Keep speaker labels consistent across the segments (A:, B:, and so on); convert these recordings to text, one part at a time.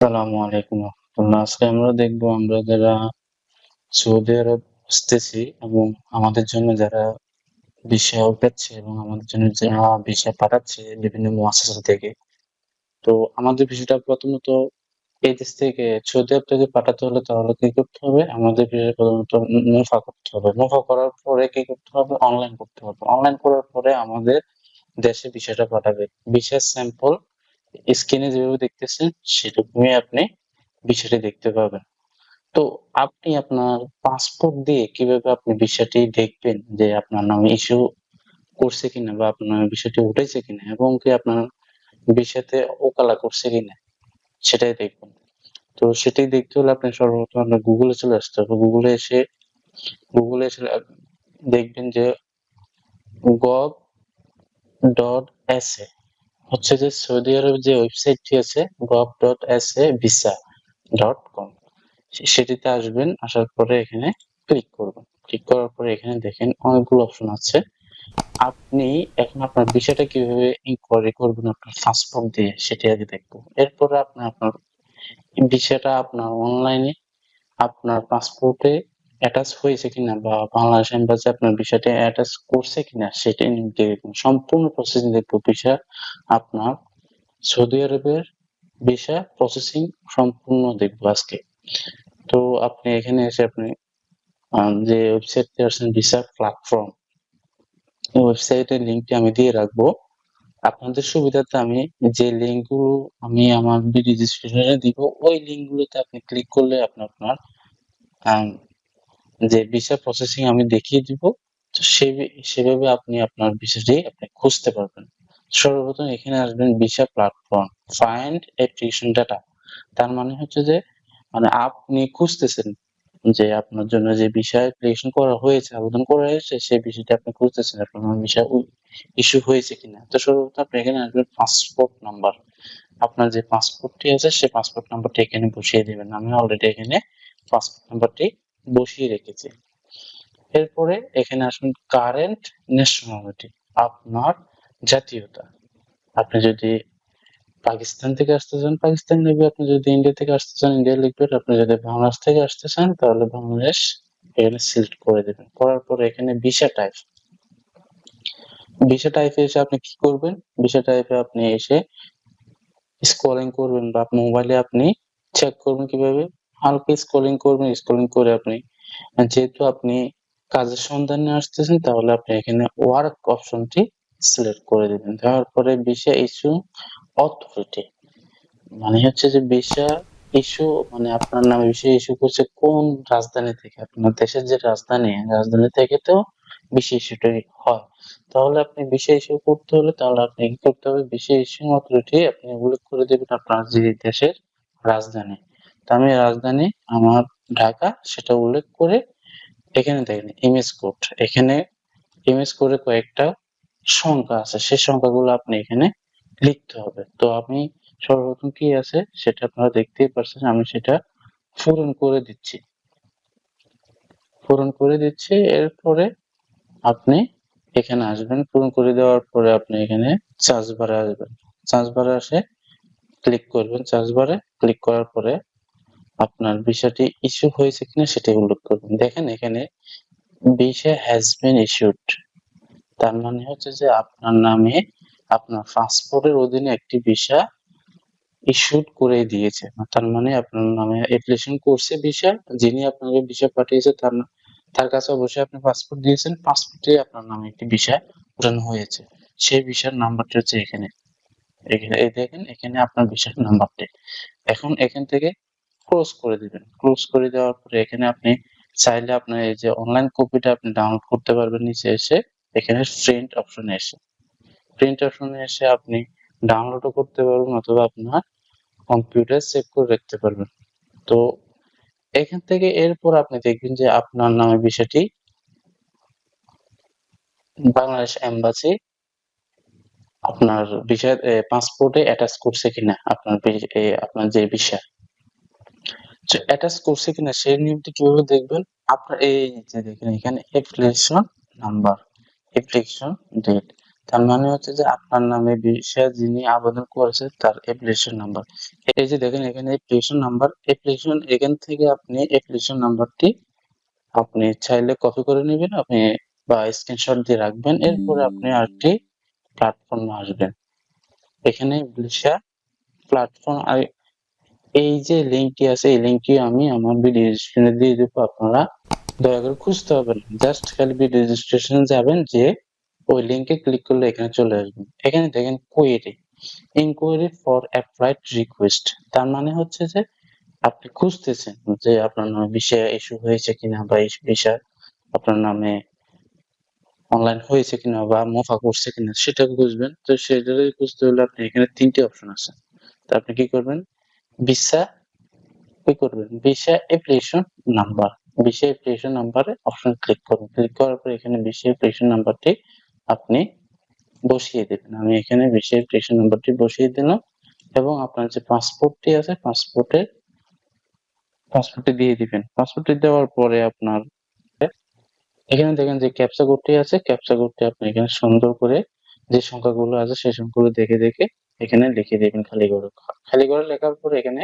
A: আসসালামু আলাইকুম আজকে আমরা দেখব আমরা যারা সৌদি আরব আসতেছি এবং আমাদের জন্য যারা বিষয় উঠাচ্ছে এবং আমাদের জন্য যারা বিষয় পাঠাচ্ছে বিভিন্ন মুআসাসা থেকে। তো আমাদের বিষয়টা প্রথমত এই দেশ থেকে, সৌদি আরব থেকে পাঠাতে হলে তাহলে কি করতে হবে? আমাদের ভিসা প্রথমত মুফা করতে হবে। মুফা করার পরে কি করতে হবে? অনলাইন করতে হবে। অনলাইন করার পরে আমাদের দেশে বিষয়টা পাঠাবে। ভিসার স্যাম্পল স্ক্রিনে যেভাবে দেখতেছেন, সেরকমই আপনি বিষয়টি দেখতে পাবেন। তো আপনি আপনার পাসপোর্ট দিয়ে কীভাবে আপনি বিষয়টি দেখবেন যে আপনার নামে ইস্যু করছে কিনা বা আপনার বিষয়টি উঠেছে কিনা এবং কি আপনার বিষয়তে ওকালা করছে কিনা, সেটাই দেখবেন। তো সেটাই দেখতে হলে আপনি সর্বপ্রথম আপনার গুগলে চলে আসতে হবে। গুগলে এসে গুগলে এসে দেখবেন যে গভ ডট এস এ হচ্ছে যে সৌদি আরবের যে ওয়েবসাইটটি আছে gov dot S A visa dot com সেটিতে আসবেন, আসার পরে এখানে ক্লিক করবেন। ক্লিক করার পরে এখানে দেখেন অনেকগুলো অপশন আছে। আপনি এখন আপনার বিষয়টা কীভাবে ইনকোয়ারি করবেন আপনার পাসপোর্ট দিয়ে, সেটি আগে দেখব। এরপরে আপনি আপনার বিষয়টা আপনার অনলাইনে আপনার পাসপোর্টে অ্যাটাচ হয়েছে কিনা বা বাংলাদেশ এম্বাসি আপনার বিষয়টা অ্যাটাচ করছে কিনা, সেটা দেখবেন সম্পূর্ণ প্রসেসিং দেখব। বিষয় আপনার সৌদি আরবের ভিসা প্রসেসিং সম্পূর্ণ দেখব আজকে। তো আপনি এখানে এসে আপনি যে ওয়েবসাইটটি আসছেন ভিসা প্ল্যাটফর্ম এই ওয়েবসাইটের লিঙ্কটি আমি দিয়ে রাখব। আপনাদের সুবিধার্থে আমি যে লিঙ্কগুলো আমি আমার রেজিস্ট্রেশনে দিব, ওই লিঙ্কগুলোতে আপনি ক্লিক করলে আপনি আপনার যে ভিসা প্রসেসিং আমি দেখিয়ে দিব, তো সেভাবে আপনি আপনার ভিসাটি আপনি খুঁজতে পারবেন। সর্বপ্রথম এখানে আসবেন visa platform find application data তার মানে হচ্ছে যে মানে আপনি খুঁজতেছেন যে আপনার জন্য যে বিষয় অ্যাপ্লিকেশন করা হয়েছে, আবেদন করা হয়েছে, সেই বিষয়টি আপনি খুঁজতেছেন, আপনার বিষয় ইস্যু হয়েছে কিনা। তো সর্বপ্রথম আপনি এখানে আসবেন পাসপোর্ট নাম্বার আপনার যে পাসপোর্টটি আছে, সেই পাসপোর্ট নাম্বারটি এখানে বসিয়ে দেবেন। আমি অলরেডি এখানে পাসপোর্ট নাম্বারটি বসিয়ে রেখেছি। এরপরে এখানে আসবেন কারেন্ট ন্যাশনালিটি আপনার জাতীয়তা। আপনি যদি পাকিস্তান থেকে আসতে চান, পাকিস্তান লিখবে আপনি যদি ইন্ডিয়া থেকে আসতে চান ইন্ডিয়া লিখবেন। আপনি যদি বাংলাদেশ থেকে আসতে চান, তাহলে বাংলাদেশ এখানে সিলেক্ট করে দেবেন। করার পরে এখানে ভিসা টাইপ ভিসা টাইপে এসে আপনি কি করবেন? ভিসা টাইপে আপনি এসে স্ক্রলিং করবেন বা মোবাইলে আপনি চেক করবেন কীভাবে? হালকা স্ক্রলিং করবেন স্ক্রলিং করে আপনি, যেহেতু আপনি কাজের সন্ধানে আসতেছেন, তাহলে আপনি এখানে ওয়ার্ক অপশনটি সিলেক্ট করে দিবেন। দেওয়ার পরে ভিসা ইস্যু অথরিটি মানে হচ্ছে যে ভিসা ইস্যু মানে আপনার নামে ভিসা ইস্যু করছে কোন রাজধানী থেকে? আপনার দেশের যে রাজধানী রাজধানী থেকে তো ভিসা ইস্যুটা হয়। তাহলে আপনি ভিসা ইস্যু করতে হলে তাহলে আপনি কি করতে হবে? ভিসা ইস্যু অথরিটি আপনি উল্লেখ করে দেবেন আপনার যে দেশের রাজধানী। আমি রাজধানী, আমার ঢাকা, সেটা উল্লেখ করে এখানে দেখেন ইমেজ কোড এখানে ইমেজ কোডে কয়েকটা সংখ্যা আছে। সেই সংখ্যাগুলো আপনি এখানে লিখতে হবে। তো আমি সর্বপ্রথম কি আছে, সেটা আপনারা দেখতেই পারছেন, আমি সেটা পূরণ করে দিচ্ছি। পূরণ করে দিচ্ছি, এরপরে আপনি এখানে আসবেন। পূরণ করে দেওয়ার পরে আপনি এখানে চার্জ বারে আসবেন। চার্জ বারে আসে ক্লিক করবেন। চার্জ বারে ক্লিক করার পরে আপনার বিষয়টি ইস্যু হয়েছে কিনা সেটা উল্লেখ করবেন। দেখেন এখানে ভিসা হ্যাজ বিন ইস্যুড তার মানে হচ্ছে যে আপনার নামে আপনার পাসপোর্টের অধীনে একটি ভিসা ইস্যুড করে দিয়েছে। তার মানে আপনার নামে অ্যাপ্লিকেশন করছে ভিসা যিনি আপনাকে ভিসা পাঠিয়েছে তার তার কাছে অবশ্যই আপনি পাসপোর্ট দিয়েছেন পাসপোর্টে আপনার নামে একটি ভিসা ওঠানো হয়েছে। সেই ভিসার নাম্বারটি হচ্ছে এখানে। এখানে দেখেন, এখানে আপনার ভিসার নাম্বারটি এখন এখান থেকে ক্লোজ করে দিবেন। ক্লোজ করে দেওয়ার পরে এখানে আপনি চাইলে আপনার এই যে অনলাইন কপিটা আপনি ডাউনলোড করতে পারবেন নিচে এসে। এখানে প্রিন্ট অপশনে এসে। প্রিন্ট অপশনে এসে আপনি ডাউনলোডও করতে পারবেন অথবা আপনার কম্পিউটার সেভ করে রাখতে পারবেন। তো এখান থেকে এরপর আপনি দেখবেন যে আপনার নামে বিষয়টি বাংলাদেশ এম্বাসি আপনার বিষয় পাসপোর্টে অ্যাটাচ করছে কিনা, আপনার আপনার যে বিষয়। অ্যাটাচ করছে কিনা সেই নিয়মটি কীভাবে দেখবেন? আপনার এই যে দেখেন এখানে অ্যাপ্লিকেশন নাম্বার অ্যাপ্লিকেশন ডেট তার মানে হচ্ছে যে আপনার নামে ভিসা যিনি আবেদন করেছে তার অ্যাপ্লিকেশন নাম্বার এই যে দেখেন এখানে অ্যাপ্লিকেশন নাম্বার অ্যাপ্লিকেশন এখান থেকে আপনি অ্যাপ্লিকেশন নাম্বারটি আপনি চাইলে কপি করে নেবেন, আপনি বা স্ক্রিনশট দিয়ে রাখবেন, এরপরে আপনি আরেকটি প্ল্যাটফর্মে আসবেন। এখানে ভিসা প্ল্যাটফর্ম এই যে লিঙ্কটি আছে, এই লিঙ্কটি আমি আমার ভিডিও স্ক্রিনে দিয়ে দেবো, আপনারা দয়া করে খুঁজতে হবে না। জাস্ট খালি ভিডিও রেজিস্ট্রেশন যাবেন, যে ওই লিঙ্কে ক্লিক করলে এখানে চলে আসবেন। এখানে দেখেন query inquiry for applied request তার মানে হচ্ছে যে আপনি খুঁজতেছেন যে আপনার নামে বিষয় ইস্যু হয়েছে কিনা বা বিষয় আপনার নামে অনলাইন হয়েছে কিনা বা মোফা করছে কিনা, সেটা বুঝবেন তো সেটা খুঁজতে হলে আপনি এখানে তিনটি অপশন আছে। তো আপনি কি করবেন? ভিসা কি করবেন? Visa application number visa application নাম্বারে অপশন ক্লিক করুন। ক্লিক করার পর এখানে ভিসা অ্যাপ্লিকেশন নাম্বারটি আপনি বসিয়ে দেবেন। আমি এখানে ভিসা অ্যাপ্লিকেশন নাম্বারটি বসিয়ে দিলাম এবং আপনার যে পাসপোর্টটি আছে পাসপোর্টের পাসপোর্টটি দিয়ে দিবেন। পাসপোর্টটি দেওয়ার পরে আপনার এখানে দেখেন যে ক্যাপচা কোডটি আছে। ক্যাপচা কোডটি আপনি এখানে সুন্দর করে যে সংখ্যাগুলো আছে সেই সংখ্যাগুলো দেখে দেখে এখানে লিখে দেবেন খালি করে খালি করে লেখার পরে এখানে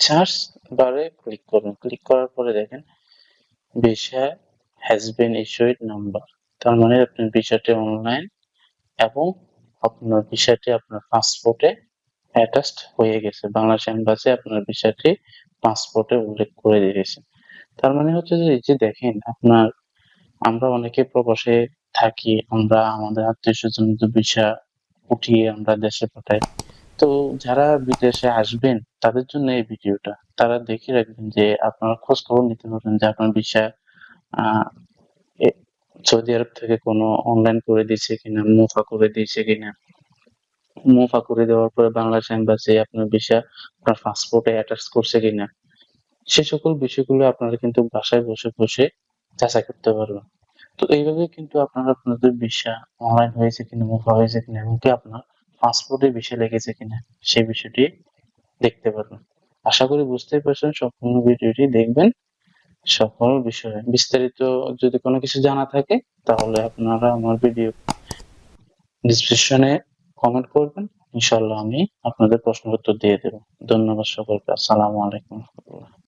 A: সার্চ বারে ক্লিক করুন। ক্লিক করার পরে দেখেন visa has been issued number তার মানে আপনার ভিসাটি অনলাইন এবং আপনার ভিসাটি আপনার পাসপোর্টে অ্যাটাচড হয়ে গেছে। বাংলাদেশ এম্বাসি আপনার ভিসাটি পাসপোর্টে উল্লেখ করে দিয়েছে তার মানে হচ্ছে যে যে দেখেন, আপনার আমরা অনেকে প্রবাসে থাকি, আমরা আমাদের আত্মীয় স্বজনদের ভিসা উঠিয়ে আমরা দেশে পাঠাই। তো যারা বিদেশে আসবেন, তাদের জন্য এই ভিডিওটা। তারা দেখে রাখবেন যে আপনারা খোঁজ খবর নিতে পারবেন যে আপনার আহ সৌদি আরব থেকে কোনো অনলাইন করে দিয়েছে কিনা, মুফা করে দিয়েছে কিনা। মুফা করে দেওয়ার পরে বাংলাদেশ এম্বাসি আপনার ভিসা, আপনার পাসপোর্টে অ্যাটাচ করছে কিনা। সে সকল বিষয়গুলো আপনারা কিন্তু বাসায় বসে বসে যাচাই করতে পারবেন। তো এইভাবে কিন্তু আপনারা আপনাদের ভিসা অনলাইন হয়েছে কিনা মুফা হয়েছে কিনা, এমনকি আপনার পাসপোর্টে ভিসা লেগেছে কিনা সেই বিষয়টি দেখতে পারবেন। আশা করি বুঝতেই পারছেন, সম্পূর্ণ ভিডিওটি দেখবেন। সকল বিষয়ে বিস্তারিত যদি কোনো কিছু জানা থাকে, তাহলে আপনারা আমার ভিডিও ডিসক্রিপশনে কমেন্ট করবেন। ইনশাল্লাহ আমি আপনাদের প্রশ্ন উত্তর দিয়ে দেব। ধন্যবাদ সকলকে। আসসালামু আলাইকুম।